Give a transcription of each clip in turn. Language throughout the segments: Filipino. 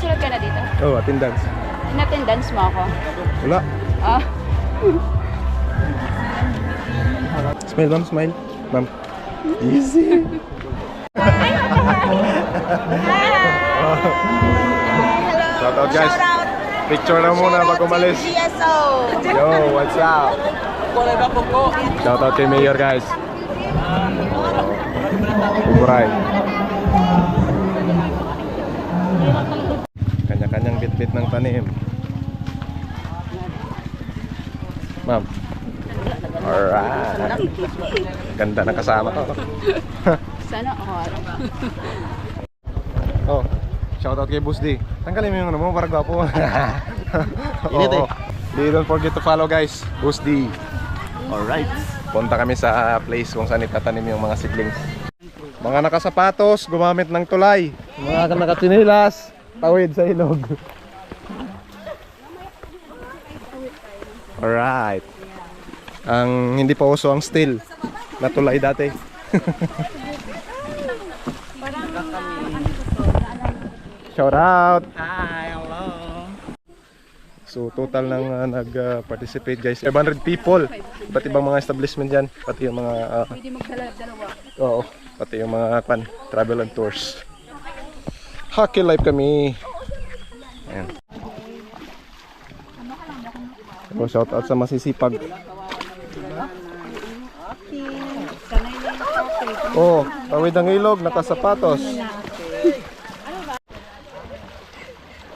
Sulat ka na dito. Oh, attendance. In-attendance mo ako. Wala. Ah, Smile, ma'am. Smile. Ma'am. Easy. Shout out guys. Picture na muna bago umalis. Yo, what's up? Shout out kay Mayor guys. Uburay. Tanim. Ma'am. Alright. Ganda na kasama to. sana all. oh, shout out kay Boss D. Tanggalin mo yung ano mo para gwapo. Init eh. Di don't forget to follow guys. Boss D. Alright. Punta kami sa place kung saan itatanim yung mga seedlings. Mga nakasapatos, gumamit ng tulay. Mga nakatinilas, tawid sa ilog. Alright. Ang hindi pa uso ang steel na tulay dati. Shout out! Hi, hello. So total ng uh, nag-participate guys, 500 people. Iba't ibang mga establishment dyan, pati yung mga uh, Pwede magdala-dalawa. Oo, pati yung mga kan, travel and tours. Hockey life kami. Ayan. So, shout out sa masisipag. Oh, tawid ang ilog, nakasapatos.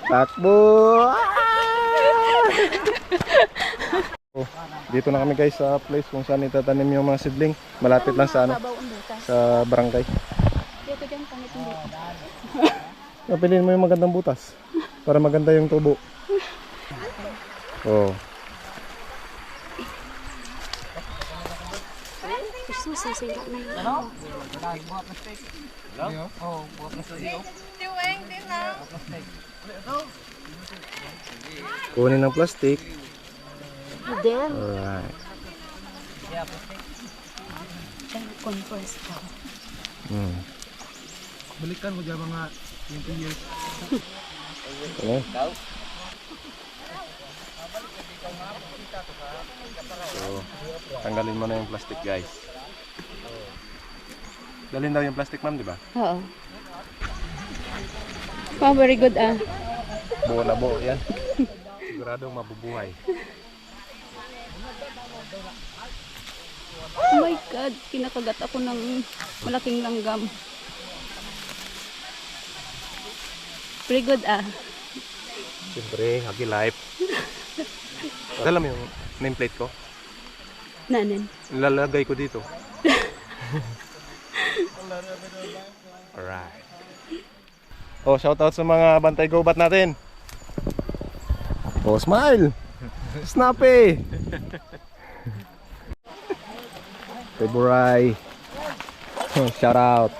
Takbo! Oh, dito na kami guys sa place kung saan itatanim yung mga seedling. Malapit lang sa ano, sa barangay. Dito dyan, pangit. Napiliin mo yung magandang butas para maganda yung tubo. Oh. Gusto sisira na yun. Kunin ng plastic. Then, Alright. compress ka. Hmm. Balikan mo dyan mga 20 years. Ano? So, tanggalin mo na yung plastic guys. Dalhin daw yung plastic ma'am, di ba? Oo. Wow, very good ah. Buo na buo yan. Siguradong mabubuhay. Oh my God, kinakagat ako ng malaking langgam. Very good ah. Siyempre, Happy Life. Alam mo yung nameplate ko? Nanin. Lalagay ko dito. Alright. Oh, shout out sa mga bantay gobat natin. Oh, smile. Snappy. February. Shout out.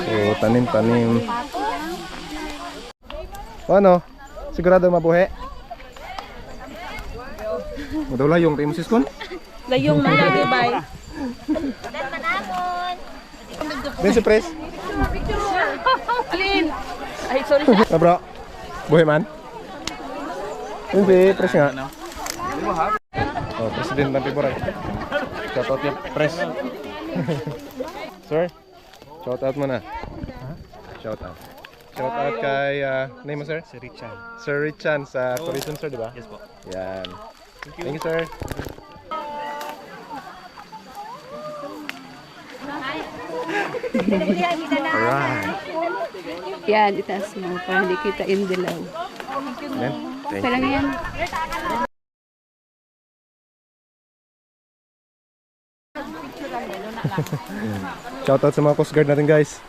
So, tanim-tanim. Ano? Sigurado mabuhi? Daw layong tayo mo siskon? Layong mga gibay. Ben si Pres? Alin! Ay, sorry. Na bro? Buhi man? Yun si Pres nga. Oh, President ng Piburay. Shout out yung Pres. Sir, shout out mo na. Shout out. Shout out kay, uh, name mo sir? Si Richard. Sir Richan sa Tourism sir, di ba? Yes po. Yan. Thank you, sir. Alright. Yan, itaas mo para hindi kita indilaw. Yan. Thank you. yan. Shout out sa mga Coast Guard natin guys.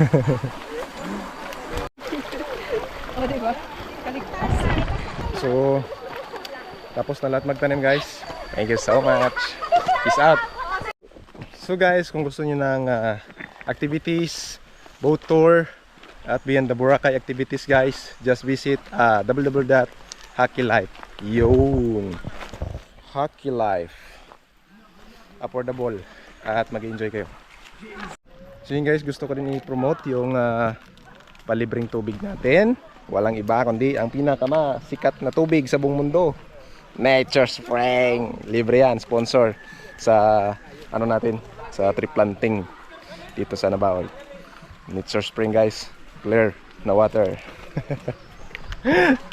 O, diba? So, tapos na lahat magtanim guys. Thank you so much. Peace out. So guys, kung gusto niyo ng ah, activities, boat tour, at beyond the Boracay activities guys, just visit uh, www.hockeylife. Yun. Hockey Life. Affordable. at mag-enjoy kayo. So yun guys, gusto ko rin i-promote yung ah, palibreng tubig natin. Walang iba kundi ang pinakamasikat na tubig sa buong mundo. Nature Spring. Libre yan, sponsor sa ano natin, sa tree planting dito sa Nabaol. Nature Spring guys, clear na water.